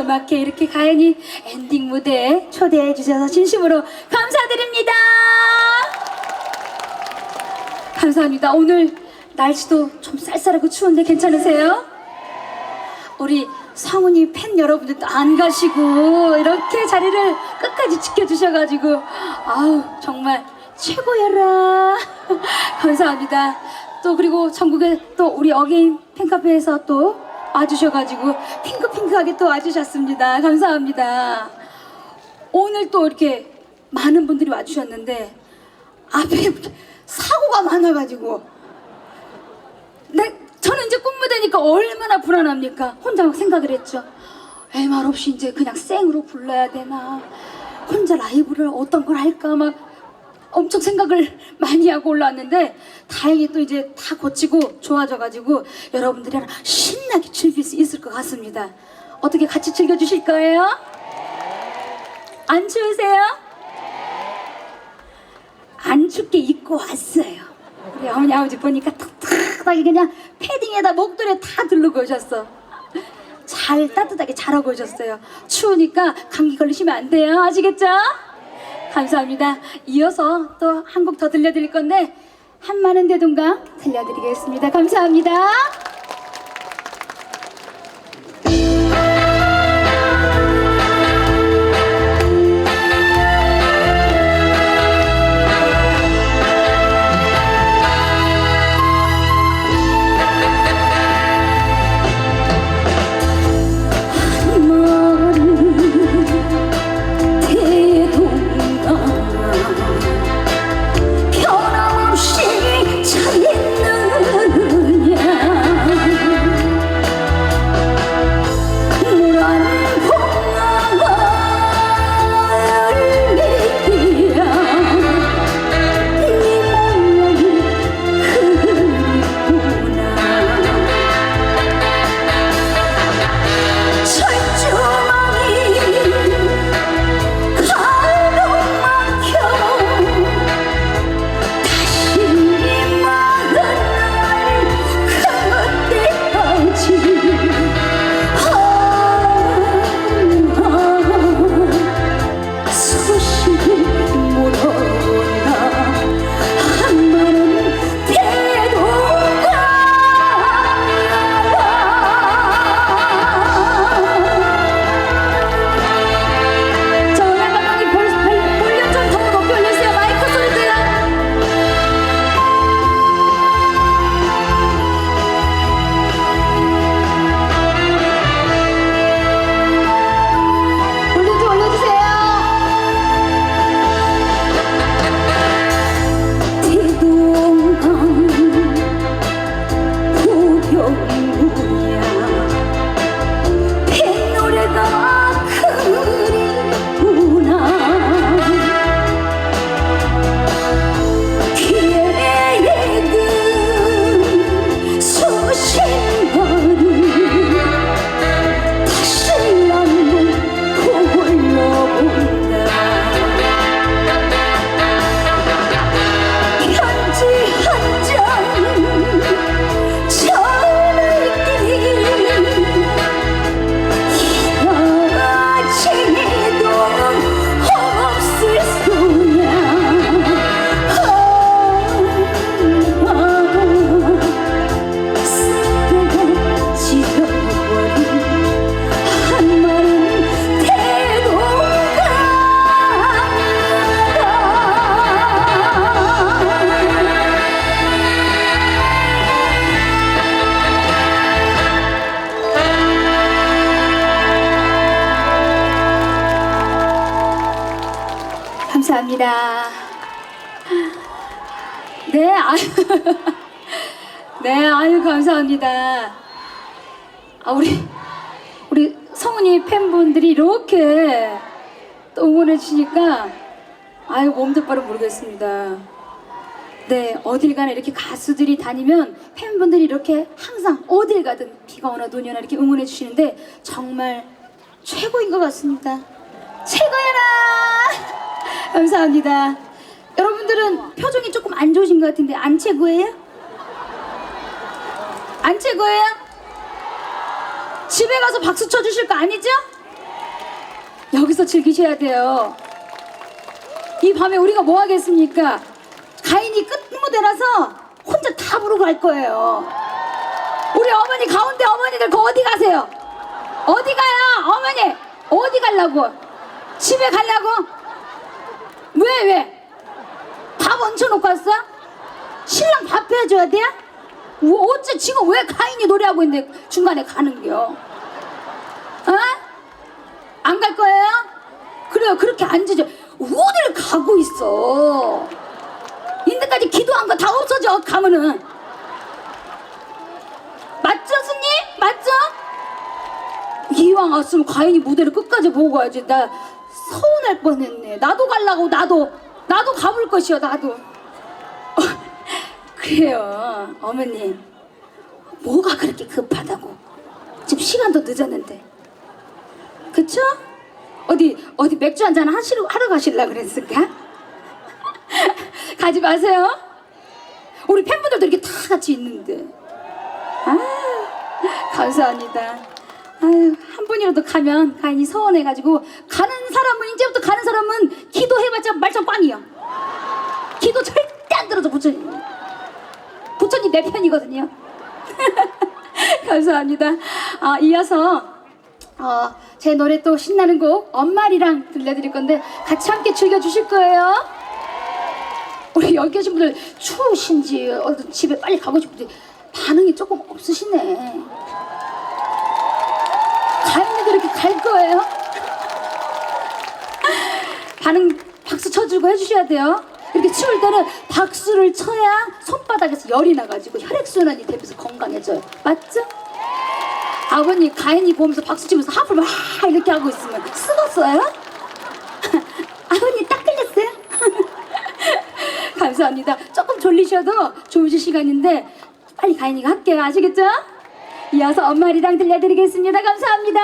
음악회 이렇게 가연이 엔딩 무대에 초대해 주셔서 진심으로 감사드립니다. 감사합니다. 오늘 날씨도 좀 쌀쌀하고 추운데 괜찮으세요? 우리 성훈이 팬 여러분들도 안 가시고 이렇게 자리를 끝까지 지켜주셔가지고 아우 정말 최고여라. 감사합니다. 또 그리고 전국에 또 우리 어게인 팬카페에서 또 와주셔가지고 핑크핑크하게 또 와주셨습니다 감사합니다 오늘 또 이렇게 많은 분들이 와주셨는데 앞에 사고가 많아가지고 네, 저는 이제 꿈무대니까 얼마나 불안합니까? 혼자 막 생각을 했죠. 에이, 말 없이 이제 그냥 생으로 불러야 되나? 혼자 라이브를 어떤 걸 할까? 막 엄청 생각을 많이 하고 올라왔는데 다행히 또 이제 다 고치고 좋아져가지고 여러분들이랑 신나게 즐길 수 있을 것 같습니다. 어떻게 같이 즐겨주실 거예요? 안 추우세요? 안 춥게 입고 왔어요. 우리 어머니 아버지 보니까 탁탁하게 그냥 패딩에다 목도리에 다 두르고 오셨어. 잘 따뜻하게 잘하고 오셨어요. 추우니까 감기 걸리시면 안 돼요. 아시겠죠? 감사합니다. 이어서 또 한 곡 더 들려드릴 건데 한마는 대동강 들려드리겠습니다. 감사합니다. 네, 아유. 네, 아유, 감사합니다. 아, 우리, 우리 성은이 팬분들이 이렇게 또 응원해 주시니까, 아유, 몸도 바로 모르겠습니다. 네, 어딜 가나 이렇게 가수들이 다니면 팬분들이 이렇게 항상 어딜 가든 비가 오나 눈이 오나 이렇게 응원해 주시는데 정말 최고인 것 같습니다. 최고야라! 감사합니다. 여러분들은 표정이 조금 안 좋으신 것 같은데 안 최고예요? 안 최고예요? 집에 가서 박수 쳐주실 거 아니죠? 여기서 즐기셔야 돼요. 이 밤에 우리가 뭐 하겠습니까? 가인이 끝무대라서 혼자 다 부르고 갈 거예요. 우리 어머니 가운데 어머니들 그 어디 가세요? 어디 가요? 어머니 어디 가려고? 집에 가려고? 왜 왜? 밥 얹혀놓고 왔어? 신랑 밥 해줘야 돼? 뭐 어째 지금 왜 가인이 노래하고 있는데 중간에 가는겨? 어? 안 갈 거예요? 그래요 그렇게 앉으죠 어딜 가고 있어 인데까지 기도한 거 다 없어져 가면은 맞죠 스님? 맞죠? 이왕 왔으면 가인이 무대를 끝까지 보고 가야지 나 서운할 뻔했네 나도 갈라고 나도 나도 가볼 것이요 나도 어, 그래요 어머님 뭐가 그렇게 급하다고 지금 시간도 늦었는데 그쵸? 어디 어디 맥주 한잔 하시러 하러 가실라 그랬을까? 가지 마세요. 우리 팬분들도 이렇게 다 같이 있는데. 아, 감사합니다. 아유, 한 분이라도 가면 가인이 서운해가지고 가는 사람은 이제부터 가는 사람은 기도해봤자 말짱 빵이요. 기도 절대 안 들어줘 부처님. 부처님 내 편이거든요. 감사합니다. 아, 이어서 어, 제 노래 또 신나는 곡 엄마리랑 들려드릴 건데 같이 함께 즐겨주실 거예요. 우리 여기 계신 분들 추우신지 어디 집에 빨리 가고 싶은데 반응이 조금 없으시네. 가인이도 이렇게 갈 거예요? 반응 박수 쳐주고 해주셔야 돼요. 이렇게 추울 때는 박수를 쳐야 손바닥에서 열이 나가지고 혈액순환이 되면서 건강해져요. 맞죠? 아버님 가인이 보면서 박수 치면서 하프를 막 이렇게 하고 있으면 쓰었어요? 아버님 딱 걸렸어요? 감사합니다. 조금 졸리셔도 좋으실 시간인데 빨리 가인이가 할게요. 아시겠죠? 이어서 엄마리랑 들려드리겠습니다. 감사합니다.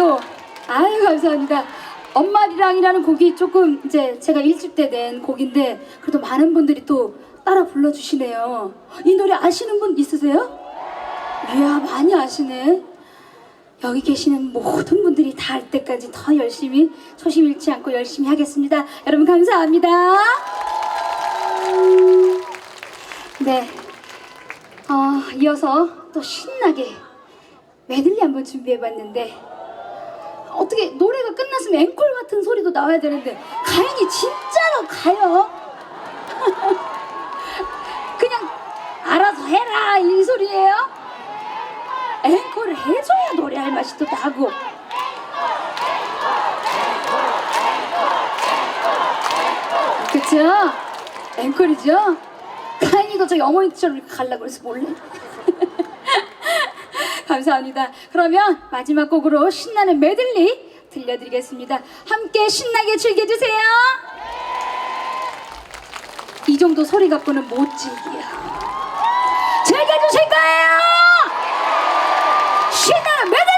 그래도 아유 감사합니다. 엄마리랑이라는 곡이 조금 이제 제가 일집 때 낸 곡인데 그래도 많은 분들이 또 따라 불러주시네요. 이 노래 아시는 분 있으세요? 이야 많이 아시네. 여기 계시는 모든 분들이 다 할 때까지 더 열심히 초심 잃지 않고 열심히 하겠습니다. 여러분 감사합니다. 네. 어, 이어서 또 신나게 메들리 한번 준비해봤는데 어떻게 노래가 끝났으면 앵콜 같은 소리도 나와야 되는데 가연이 진짜로 가요. 그냥 알아서 해라 이 소리예요. 앵콜을 해줘야 노래할 맛이 또 나고. 그쵸? 앵콜이죠? 가인이도 어머니처럼 이렇게 가려고 그래서 몰래. 감사합니다. 그러면 마지막 곡으로 신나는 메들리 들려드리겠습니다. 함께 신나게 즐겨주세요. 이 정도 소리 갖고는 못 즐겨요. 즐겨주실 거예요! 신나는 메들리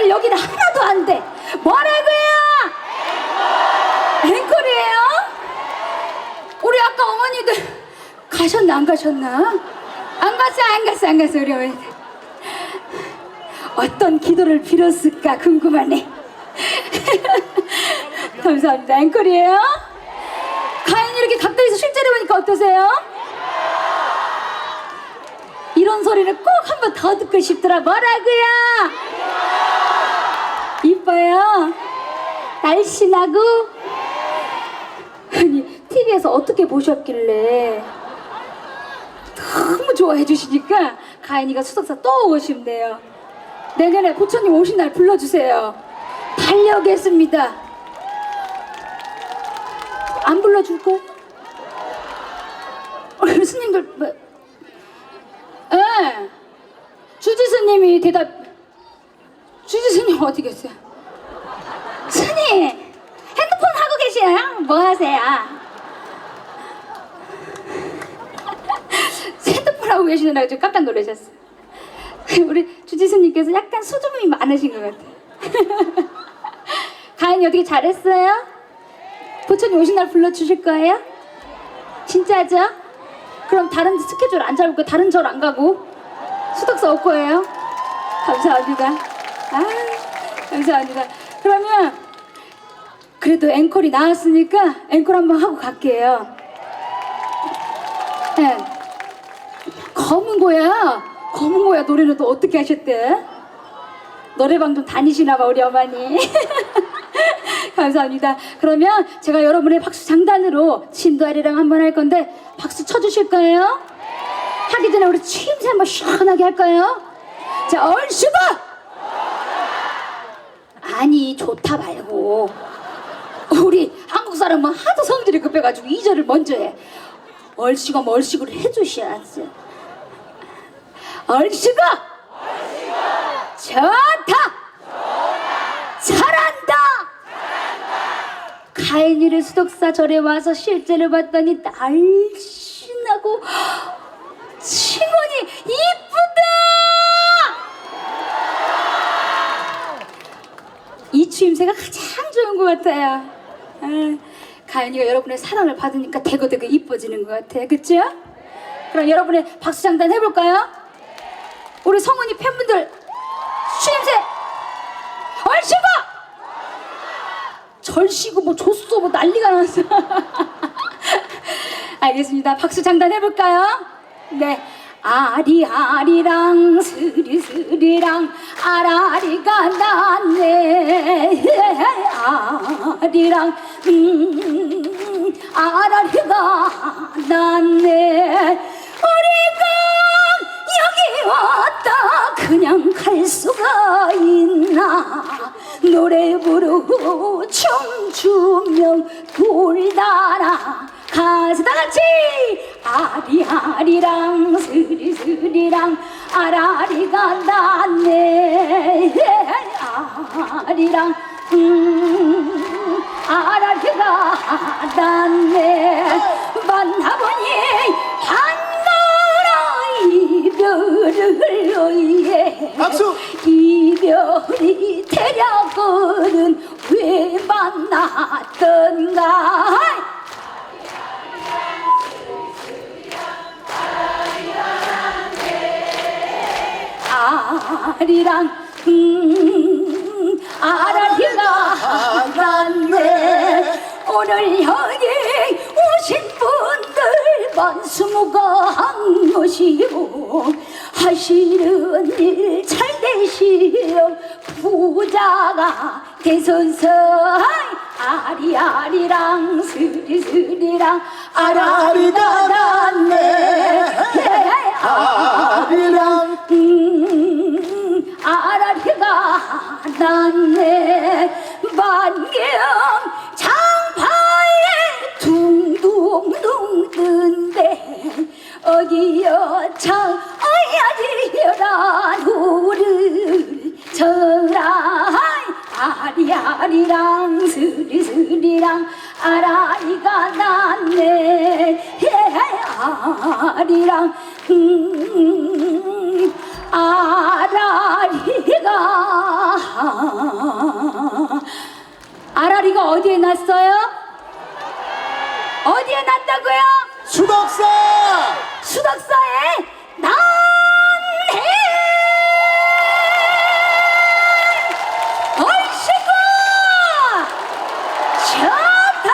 오늘 여기는 하나도 안 돼. 뭐라고요? 앵콜이에요? 우리 아까 어머니들 가셨나 안 가셨나? 안 갔어 안 갔어 안 갔어 우리 어머니. 어떤 기도를 빌었을까 궁금하네. 감사합니다. 앵콜이에요? 가인이 이렇게 가까이서 실제로 보니까 어떠세요? 이런 소리를 꼭 한번 더 듣고 싶더라. 뭐라고요? 이뻐요? 날씬하고? 아니, TV에서 어떻게 보셨길래 너무 좋아해 주시니까 가인이가 수석사 또 오고 싶네요. 내년에 부처님 오신 날 불러주세요. 달려오겠습니다. 안 불러줄 거? 어, 스님들 뭐? 예. 주지스님이 대답. 주지스님 어디 계세요? 핸드폰 하고 계시나요? 뭐 하세요? 핸드폰 하고 계시느라고 좀 깜짝 놀라셨어요. 우리 주지스님께서 약간 수줍음이 많으신 것 같아요. 가인이 어떻게 잘했어요? 부처님 오신 날 불러주실 거예요? 진짜죠? 그럼 다른 스케줄 안 잡고 다른 절 안 가고 수덕사 올 거예요? 감사합니다. 아, 감사합니다. 그러면 그래도 앵콜이 나왔으니까 앵콜 한번 하고 갈게요. 네. 검은 거야. 검은 거야 노래는 또 어떻게 하셨대? 노래방 좀 다니시나 봐 우리 어머니. 감사합니다. 그러면 제가 여러분의 박수 장단으로 신도아리랑 한번 할 건데 박수 쳐주실 거예요? 하기 전에 우리 취임새 한번 시원하게 할까요? 자, 얼씨구! 아니 좋다 말고 우리 한국 사람은 하도 성질이 급해가지고 이절을 먼저 해. 얼씨구 멀씨구를 해주셔야지. 얼씨구! 좋다! 잘한다! 가인이를 수덕사 절에 와서 실제를 봤더니 날씬하고 칭언이 이쁘다! 이 추임새가 가장 좋은 것 같아요. 아, 가인이가 여러분의 사랑을 받으니까 대거대거 이뻐지는 것 같아요. 그쵸? 그럼 여러분의 박수장단 해볼까요? 우리 성훈이 팬분들 추임새 얼씨구! 절씨구 뭐 줬어 뭐 난리가 났어. 알겠습니다. 박수 장단 해볼까요? 네. 아리아리랑 스리스리랑 아라리가 났네. 아리랑 음 아라리가 났네. 우리가 여기 왔다. 그냥 갈 수가 오늘 여기 오신 분들 만수무강 것이요. 하시는 일 잘 되시오. 부자가 되소서 아리아리랑 스리스리랑 아라리가 났네. 아리랑. 음, 아라리가 났네. 만경 장파에 둥둥둥 뜬데 어디여 참 어야지여라 노를 저라 아리아리랑 스리스리랑 아라리가 났네. 아리랑. 음, 아라리가. 아라리가 어디에 났어요? 났다고요? 수덕사 수덕사에 난해 얼씨구 좋다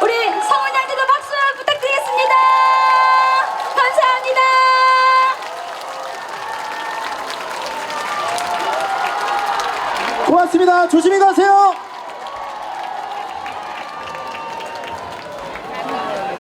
우리 성훈 양지도 박수 부탁드리겠습니다 감사합니다 고맙습니다. 조심히 가세요.